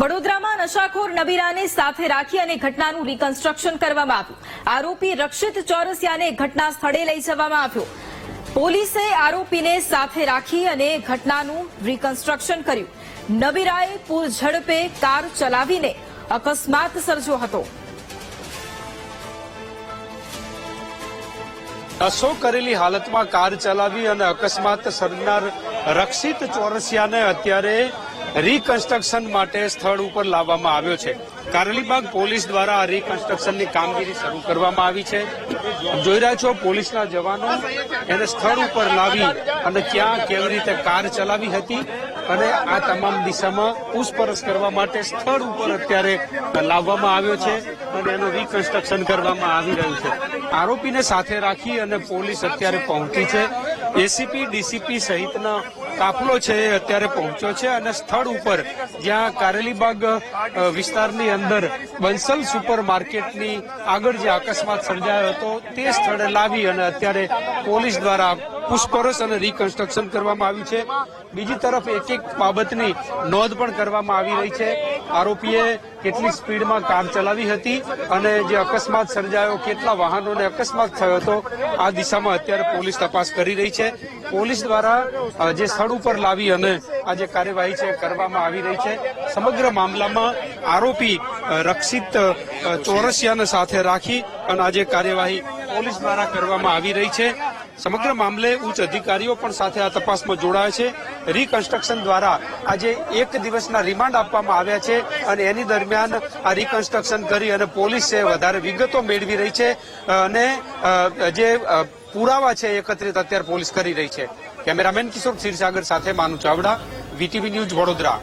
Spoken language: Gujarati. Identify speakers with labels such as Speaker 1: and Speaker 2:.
Speaker 1: વડોદરામાં નશાખોર નબીરાને સાથે રાખી અને ઘટનાનું રિકન્સ્ટ્રક્શન કરવામાં આવ્યું. આરોપી રક્ષિત ચોરસિયાને ઘટના સ્થળે લઈ જવામાં આવ્યો. પોલીસે આરોપીને સાથે રાખી અને ઘટનાનું રિકન્સ્ટ્રક્શન કર્યું. નબીરાએ પૂર ઝડપે કાર ચલાવીને અકસ્માત સર્જ્યો હતો.
Speaker 2: નશો કરેલી હાલતમાં કાર ચલાવી અને અકસ્માત સર્જનાર રક્ષિત ચોરસિયાને અત્યારે રિકન્સ્ટ્રક્શન માટે સ્થળ ઉપર લાવવામાં આવ્યો છે. કારલીબાગ પોલીસ દ્વારા આ રિકન્સ્ટ્રક્શનની કામગીરી શરૂ કરવામાં આવી છે. જોઈ રહ્યા છો, પોલીસના જવાનો એને સ્થળ ઉપર લાવી અને ક્યાં કેવી રીતે કાર ચલાવી હતી અને આ તમામ દિશામાં પૂછપરછ કરવા માટે સ્થળ ઉપર અત્યારે લાવવામાં આવ્યો છે અને એનું રિકન્સ્ટ્રક્શન કરવામાં આવી રહ્યું છે. આરોપીને સાથે રાખી અને પોલીસ અત્યારે પહોંચી છે. એસીપી ડીસીપી સહિતના કાફલો છે એ અત્યારે પહોંચ્યો છે અને સ્થળ ઉપર, જ્યાં કારેલીબાગ વિસ્તારની અંદર બંસલ સુપર માર્કેટની આગળ જે અકસ્માત સર્જાયો હતો, તે સ્થળે લાવી અને અત્યારે પોલીસ દ્વારા પુષ્પરસ અને રિકન્સ્ટ્રક્શન કરવામાં આવ્યું છે. બીજી તરફ એક એક બાબતની નોંધ પણ કરવામાં આવી રહી છે. આરોપીએ કેટલી સ્પીડમાં કાર ચલાવી હતી અને જે અકસ્માત સર્જાયો, કેટલા વાહનોને અકસ્માત થયો હતો, આ દિશામાં અત્યારે પોલીસ તપાસ કરી રહી છે. પોલીસ દ્વારા જે સ્થળ ઉપર લાવી અને આ જે કાર્યવાહી છે કરવામાં આવી રહી છે. સમગ્ર મામલામાં આરોપી રક્ષિત ચોરસિયાને સાથે રાખી અને આ જે કાર્યવાહી પોલીસ દ્વારા કરવામાં આવી રહી છે. સમગ્ર મામલે ઉચ્ચ અધિકારીઓ પણ સાથે આ તપાસમાં જોડાયા છે. રિકન્સ્ટ્રક્શન દ્વારા આજે એક દિવસના રિમાન્ડ આપવામાં આવ્યા છે અને એની દરમિયાન આ રિકન્સ્ટ્રક્શન કરી અને પોલીસે વધારે વિગતો મેળવી રહી છે. અને જે પુરાવા છે એકત્રિત અત્યારે પોલીસ કરી રહી છે. કેમેરામેન કિશોર ક્ષીરસાગર સાથે માનુ ચાવડા, વીટીવી ન્યૂઝ વડોદરા.